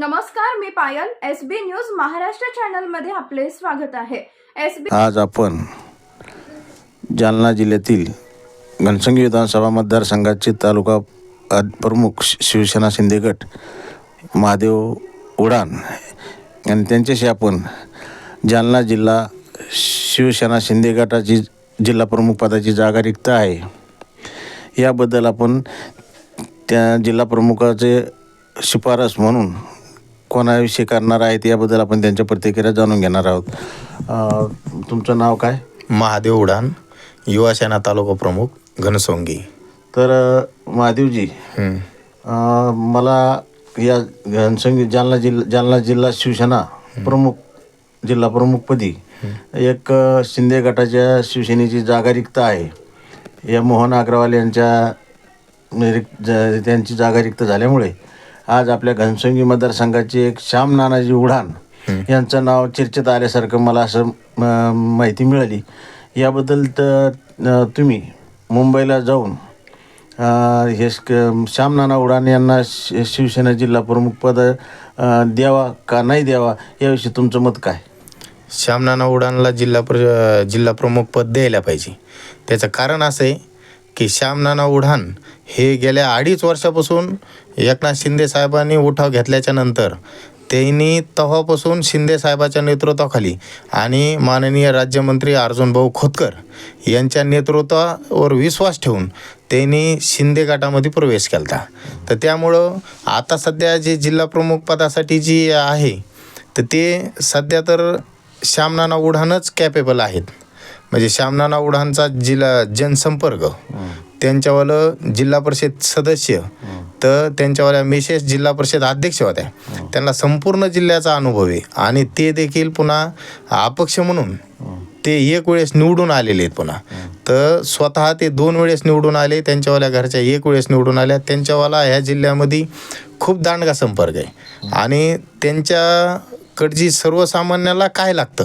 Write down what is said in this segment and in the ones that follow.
नमस्कार मी पायल. S B news Maharashtra चॅनलमध्ये आपले स्वागत आहे. एस बी आज आपण जालना जिल्ह्यातील घनसंगी विधानसभा मतदारसंघाचे तालुका प्रमुख शिवसेना शिंदे गट महादेव उडान आणि त्यांच्याशी आपण जालना जिल्हा शिवसेना शिंदे गटाची जिल्हा प्रमुख पदाची जागा रिक्त आहे. याबद्दल आपण त्या जिल्हा प्रमुखाचे शिफारस म्हणून कोणाविषयी करणार आहेत याबद्दल आपण त्यांच्या प्रतिक्रिया जाणून घेणार आहोत. तुमचं नाव काय? महादेव उडान युवासेना तालुका प्रमुख घनसोंगी. तर महादेवजी मला या घनसंगी जालना जिल्हा जालना जिल्हा शिवसेना प्रमुख जिल्हा प्रमुखपदी एक शिंदे गटाच्या शिवसेनेची जागा रिक्त आहे. या मोहन अग्रवाल यांच्या त्यांची जागा रिक्त झाल्यामुळे आज आपल्या घनसंगी मतदारसंघाचे एक श्याम नानाजी उडान यांचं नाव चर्चेत आल्यासारखं मला असं म, माहिती मिळाली. याबद्दल तर तुम्ही मुंबईला जाऊन हे श्याम नाना उडान यांना शि- शिवसेना जिल्हा प्रमुख पद द्यावा का नाही द्यावा याविषयी तुमचं मत काय? श्यामनाना उडानला जिल्हा प्र जिल्हा प्रमुख पद द्यायला पाहिजे. त्याचं कारण असं आहे की श्यामनाना उढान हे गेल्या अडीच वर्षापासून एकनाथ शिंदे साहेबांनी उठाव घेतल्याच्या नंतर त्यांनी तेव्हापासून शिंदे साहेबाच्या नेतृत्वाखाली आणि माननीय राज्यमंत्री अर्जुनभाऊ खोतकर यांच्या नेतृत्वावर विश्वास ठेवून त्यांनी शिंदे गटामध्ये प्रवेश केला तर त्यामुळं आता सध्या जे जिल्हा प्रमुख पदासाठी जी आहे तर ते सध्या तर श्यामनाना उडानच कॅपेबल आहेत. म्हणजे श्यामनाना उडानचा जिल्हा जनसंपर्क. त्यांच्यावालं जिल्हा परिषद सदस्य. तर त्यांच्यावाल्या मिसेस जिल्हा परिषद अध्यक्ष होत्या. त्यांना संपूर्ण जिल्ह्याचा अनुभव आहे. आणि ते देखील पुन्हा अपक्ष म्हणून ते एक वेळेस निवडून आलेले आहेत पुन्हा. तर स्वतः ते दोन वेळेस निवडून आले. त्यांच्यावाल्या घरच्या एक वेळेस निवडून आल्या. त्यांच्यावाला ह्या जिल्ह्यामध्ये खूप दांडगा संपर्क आहे. आणि त्यांच्याकडची सर्वसामान्याला काय लागतं?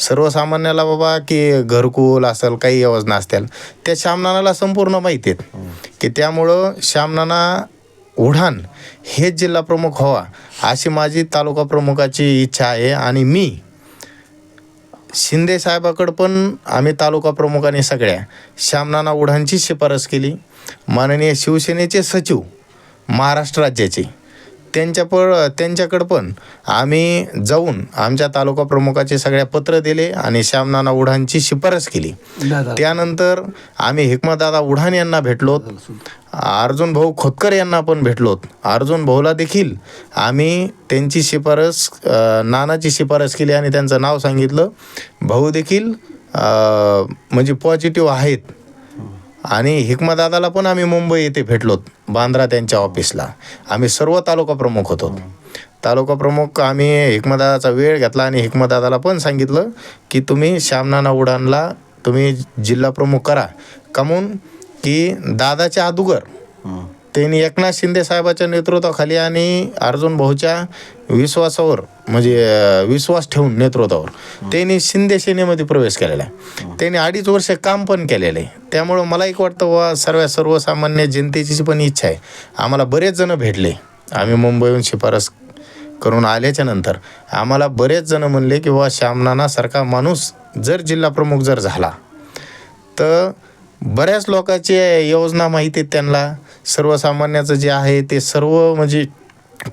सर्वसामान्याला बाबा की घरकुल असेल काही योजना असतील त्या श्यामनानाला संपूर्ण माहिती आहेत. की त्यामुळं श्यामनाना उढाण हेच जिल्हा प्रमुख व्हावा अशी माझी तालुका प्रमुखाची इच्छा आहे. आणि मी शिंदे साहेबाकडं पण आम्ही तालुका प्रमुखाने सगळ्या श्यामनाना उढांची शिफारस केली. माननीय शिवसेनेचे सचिव महाराष्ट्र राज्याचे. त्यांच्या पण त्यांच्याकडं पण आम्ही जाऊन आमच्या तालुका प्रमुखाचे सगळ्या पत्र दिले आणि श्यामनाना उढांची शिफारस केली. त्यानंतर आम्ही हिकमतदादा उढाण यांना भेटलोत. अर्जुन भाऊ खोतकर यांना पण भेटलोत. अर्जुन भाऊला देखील आम्ही त्यांची शिफारस नानाची शिफारस केली आणि त्यांचं नाव सांगितलं. भाऊ देखील म्हणजे पॉझिटिव्ह आहेत. आणि हिकमतदादाला पण आम्ही मुंबई येथे भेटलोत. बांद्रा त्यांच्या ऑफिसला. आम्ही सर्व तालुका प्रमुख होतो. तालुका प्रमुख आम्ही हिकमदादाचा वेळ घेतला आणि हिकमदादाला पण सांगितलं की तुम्ही श्यामनाना उडानला तुम्ही जिल्हा प्रमुख करा. कमून की दादाच्या अदुगर त्यांनी एकनाथ शिंदे साहेबाच्या नेतृत्वाखाली आणि अर्जुन भाऊच्या विश्वासावर म्हणजे विश्वास ठेवून नेतृत्वावर त्यांनी शिंदे सेनेमध्ये प्रवेश केलेला आहे. त्यांनी अडीच वर्ष काम पण केलेलं आहे. त्यामुळं मला एक वाटतं वा सर्व सर्वसामान्य जनतेची पण इच्छा आहे. आम्हाला बरेच जण भेटले. आम्ही मुंबईहून शिफारस करून आल्याच्यानंतर आम्हाला बरेच जण म्हणले की बाबा श्यामनानासारखा माणूस जर जिल्हा प्रमुख जर झाला तर बऱ्याच लोकांची योजना माहिती आहेत त्यांना. सर्वसामान्याचं जे आहे ते सर्व म्हणजे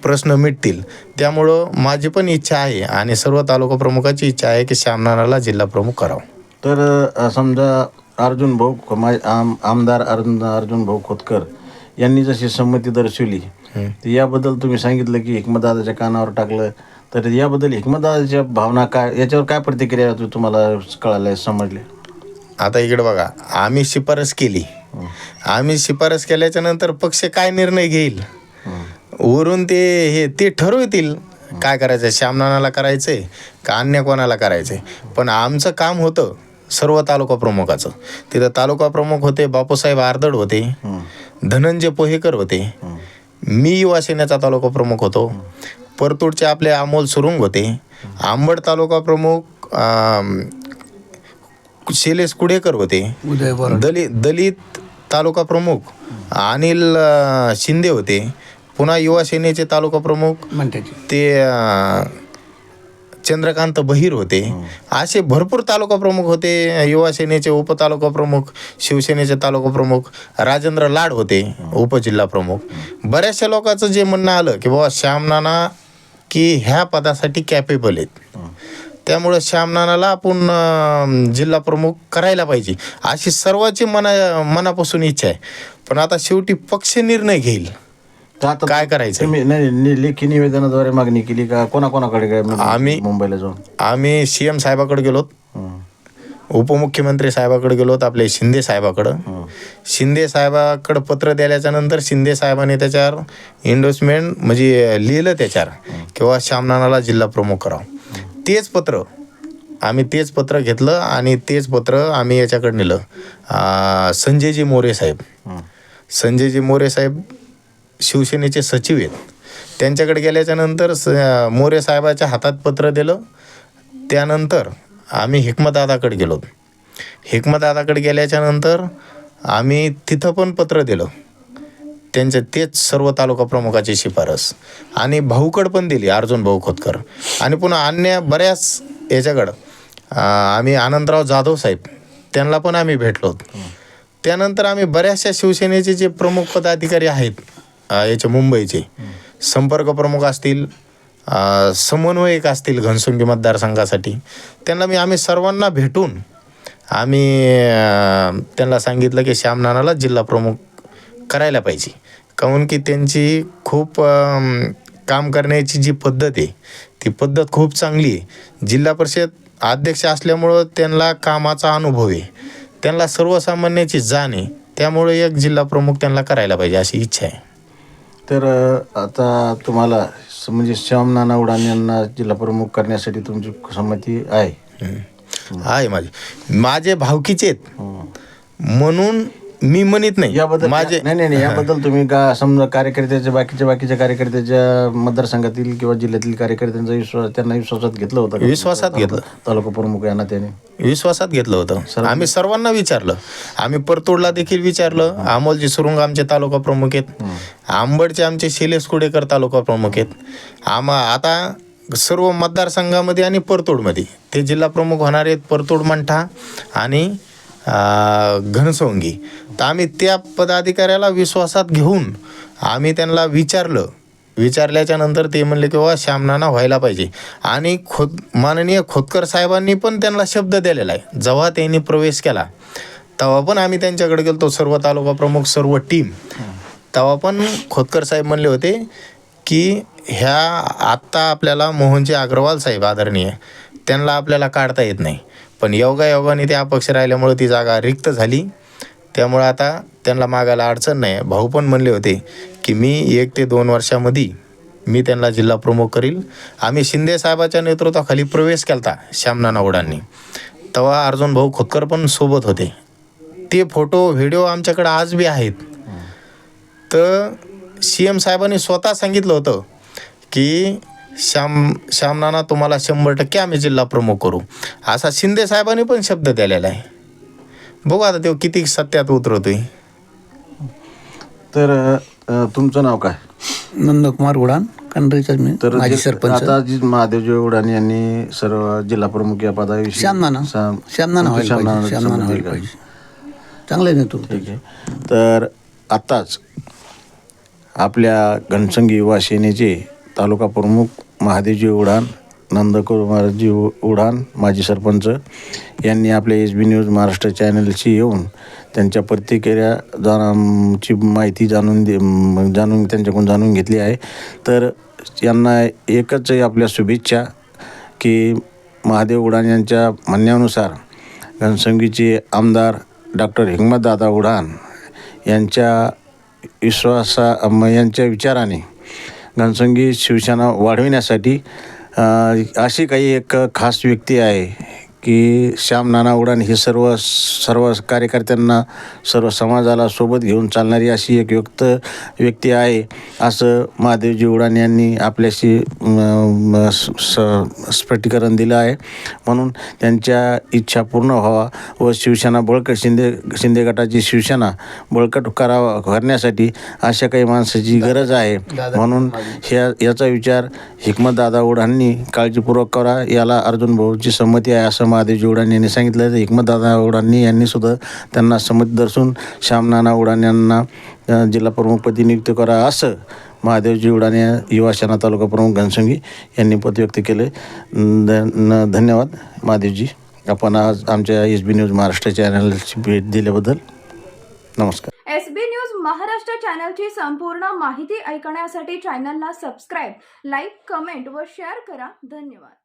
प्रश्न मिटतील. त्यामुळं माझी पण इच्छा आहे आणि सर्व तालुका प्रमुखाची इच्छा आहे की श्यामनानाला जिल्हा प्रमुख करावं. तर समजा अर्जुन भाऊ मा- आम आमदार अर्जुन अर्जुन भाऊ खोतकर यांनी जशी संमती दर्शवली तर याबद्दल तुम्ही सांगितलं की हिकमतदादाच्या कानावर टाकलं. तर याबद्दल हिकमतदादाच्या भावना काय याच्यावर काय प्रतिक्रिया तुम्हाला कळाल्या समजल्या आता इकडे बघा आम्ही शिफारस केली. आम्ही शिफारस केल्याच्यानंतर पक्ष काय निर्णय घेईल? वरून ते हे ते ठरवतील काय करायचं श्यामनानाला करायचंय का अन्य कोणाला करायचंय. पण आमचं काम होतं सर्व तालुका प्रमुखाचं. तिथं तालुका प्रमुख होते बापूसाहेब आर्दड होते धनंजय पोहेकर होते. मी युवा सेनेचा तालुका प्रमुख होतो. परतूरचे आपले अमोल सुरुंग होते. आंबड तालुका प्रमुख शैलेश कुडेकर होते. दलित दलित तालुका प्रमुख. अनिल अ, शिंदे होते. पुन्हा युवा सेनेचे तालुका प्रमुख. ते. अं, चंद्रकांत बहिर होते. असे भरपूर तालुका प्रमुख होते. युवा सेनेचे उपतालुका प्रमुख शिवसेनेचे तालुका प्रमुख राजेंद्र लाड होते उपजिल्हा प्रमुख. बऱ्याचशा लोकांचं जे म्हणणं आलं की बाबा श्यामनाना की ह्या पदासाठी कॅपेबल आहेत. त्यामुळं श्यामनानाला आपण जिल्हा प्रमुख करायला पाहिजे. अशी सर्वांची मना मनापासून इच्छा आहे. पण आता शेवटी पक्ष निर्णय घेईल. तर आता काय करायचं? तुम्ही नाही नि- लेखी निवेदनाद्वारे मागणी केली का? कोणाकोणाकडे काय म्हणजे आम्ही- मुंबईला जाऊन? आम्ही सी एम साहेबाकडे गेलोत हं. उपमुख्यमंत्री साहेबाकडे गेलोत आपले शिंदे साहेबाकडं. शिंदे साहेबाकडं पत्र दिल्याच्या नंतर शिंदे साहेबांनी त्याच्यावर इंडोसमेंट म्हणजे लिहिलं त्याच्यावर. किंवा श्यामनानाला जिल्हा प्रमुख करावं. तेच पत्र. आम्ही तेच पत्र घेतलं आणि तेच पत्र आम्ही याच्याकडे नेलं. संजयजी मोरे साहेब. संजयजी मोरे साहेब शिवसेनेचे सचिव आहेत. त्यांच्याकडे गेल्याच्यानंतर स मोरे साहेबाच्या हातात पत्र दिलं. त्यानंतर आम्ही हिकमतदादाकडे गेलो. हिकमतदादाकडे गेल्याच्यानंतर आम्ही तिथं पण पत्र दिलं. त्यांचे तेच सर्व तालुका प्रमुखाची शिफारस. आणि भाऊकड पण दिली अर्जुन भाऊ खोतकर. आणि पुन्हा अन्य बऱ्याच याच्याकडं आम्ही आनंदराव जाधव साहेब त्यांना पण आम्ही भेटलो. त्यानंतर आम्ही बऱ्याचशा शिवसेनेचे जे प्रमुख पदाधिकारी आहेत याचे मुंबईचे संपर्क प्रमुख असतील समन्वयक असतील घनसुंगी मतदारसंघासाठी त्यांना मी आम्ही सर्वांना भेटून आम्ही त्यांना सांगितलं की श्यामनानाला जिल्हा प्रमुख करायला पाहिजे. काहून की त्यांची खूप काम करण्याची जी पद्धत आहे ती पद्धत खूप चांगली आहे. जिल्हा परिषद अध्यक्ष असल्यामुळं त्यांना कामाचा अनुभव आहे. त्यांना सर्वसामान्याची जाण आहे. त्यामुळे एक जिल्हा प्रमुख त्यांना करायला पाहिजे अशी इच्छा आहे. तर आता तुम्हाला म्हणजे श्याम नाना उडान यांना जिल्हा प्रमुख करण्यासाठी तुमची संमती आहे. आहे माझे. माझे भावकीचे आहेत. म्हणून मी म्हणत नाही. याबद्दल माझे नाही नाही नाही याबद्दल तुम्ही का समजा कार्यकर्त्याच्या बाकीच्या बाकीच्या कार्यकर्त्याच्या मतदारसंघातील किंवा जिल्ह्यातील कार्यकर्त्यांचा विश्वास त्यांना विश्वासात घेतलं होतं का? विश्वासात घेतलं. तालुका प्रमुख यांना त्याने. विश्वासात घेतलं होतं. आम्ही सर्वांना विचारलं. आम्ही परतोडला देखील विचारलं. अमोलजी सुरुंग आमचे तालुका प्रमुख आहेत. आंबडचे आमचे शैलेश कुडेकर तालुका प्रमुख आहेत. आम्हा आता सर्व मतदारसंघामध्ये आणि परतोडमध्ये. ते जिल्हा प्रमुख होणार आहेत. परतोड मंठा आणि घनसोंगी तर आम्ही त्या पदाधिकाऱ्याला विश्वासात घेऊन आम्ही त्यांना विचारलं. विचारल्याच्या नंतर ते म्हणले की बाबा श्यामनाना व्हायला पाहिजे. आणि खोद माननीय खोतकर साहेबांनी पण त्यांना शब्द दिलेला आहे. जेव्हा त्यांनी प्रवेश केला तेव्हा पण आम्ही त्यांच्याकडे गेलो सर्व तालुका प्रमुख सर्व टीम. तेव्हा पण खोतकर साहेब म्हणले होते की ह्या आत्ता आपल्याला मोहनजी अग्रवाल साहेब आदरणीय त्यांना आपल्याला काढता येत नाही. पण योगायोगाने ते अपक्ष राहिल्यामुळं ती जागा रिक्त झाली. त्यामुळं आता त्यांना मागायला अडचण नाही. भाऊ पण म्हणले होते की मी एक ते दोन वर्षामध्ये मी त्यांना जिल्हा प्रमुख करील. आम्ही शिंदे साहेबाच्या नेतृत्वाखाली प्रवेश केला श्यामना नावडांनी तेव्हा अर्जुन भाऊ खोतकर पण सोबत होते. ते फोटो व्हिडिओ आमच्याकडे आज बी आहेत. तर सी एम साहेबांनी स्वतः सांगितलं होतं की श्याम श्यामनाना तुम्हाला शंभर टक्के आम्ही जिल्हा प्रमुख करू. असा शिंदे साहेबांनी पण शब्द दिलेला आहे. बघू आता तो किती सत्यात उतरवतोय तर अ, तुमचं नाव काय? नंदकुमार उडान कंड्रीचा मी तर माजी जे- सरपंच. आता जी महादेवजी उडान यांनी सर्व जिल्हा प्रमुख या पदाविषयी श्यामनाना. सा- श्यामनाना व्हायला पाहिजे. श्यामनाना संबंधी व्हायला? पाहिजे. चांगलं आहे नेतृत्व ठीक आहे. तर आत्ताच आपल्या घनसंगी युवा सेनेचे तालुका प्रमुख महादेवजी उडान नंदकुमारजी उ- उडान माजी सरपंच यांनी आपल्या एस बी न्यूज महाराष्ट्र चॅनलशी येऊन त्यांच्या प्रतिक्रिया जाणची माहिती जाणून दे जाणून त्यांच्याकडून जाणून घेतली आहे. तर यांना एकच आहे आपल्या शुभेच्छा की महादेव उडान यांच्या म्हणण्यानुसार घनसंगीचे आमदार डॉक्टर हिंमतदादा उडान यांच्या विश्वासा म- यांच्या विचाराने घनसंगी शिवसेना वाढविण्यासाठी अशी काही एक खास व्यक्ती आहे की श्याम नाना उडान ही सर्व सर्व कार्यकर्त्यांना सर्व समाजाला सोबत घेऊन चालणारी अशी एक व्यक्त व्यक्ती आहे असं महादेवजी उडान यांनी आपल्याशी स्पष्टीकरण दिलं आहे. म्हणून त्यांच्या इच्छा पूर्ण व्हावा व शिवसेना बळकट शिंदे शिंदे गटाची शिवसेना बळकट करावा करण्यासाठी अशा काही माणसाची गरज आहे. म्हणून ह्या याचा विचार हिकमतदादा उडांनी काळजीपूर्वक करा. याला अर्जुन भाऊची संमती आहे असं महादेवजी उडान यांनी सांगितलं. एकमतदादा उडानी यांनी सुद्धा त्यांना संमती दर्शून श्यामनाना उडान यांना जिल्हा प्रमुखपदी नियुक्त करा असं महादेवजी उडाने युवा तालुका प्रमुख घनसंगी यांनी पद व्यक्त केले. धन्यवाद महादेवजी. आपण आज आमच्या एस बी न्यूज महाराष्ट्र चॅनलची भेट दिल्याबद्दल नमस्कार. एस बी न्यूज महाराष्ट्र चॅनलची संपूर्ण माहिती ऐकण्यासाठी चॅनलला सबस्क्राईब लाईक कमेंट व शेअर करा. धन्यवाद.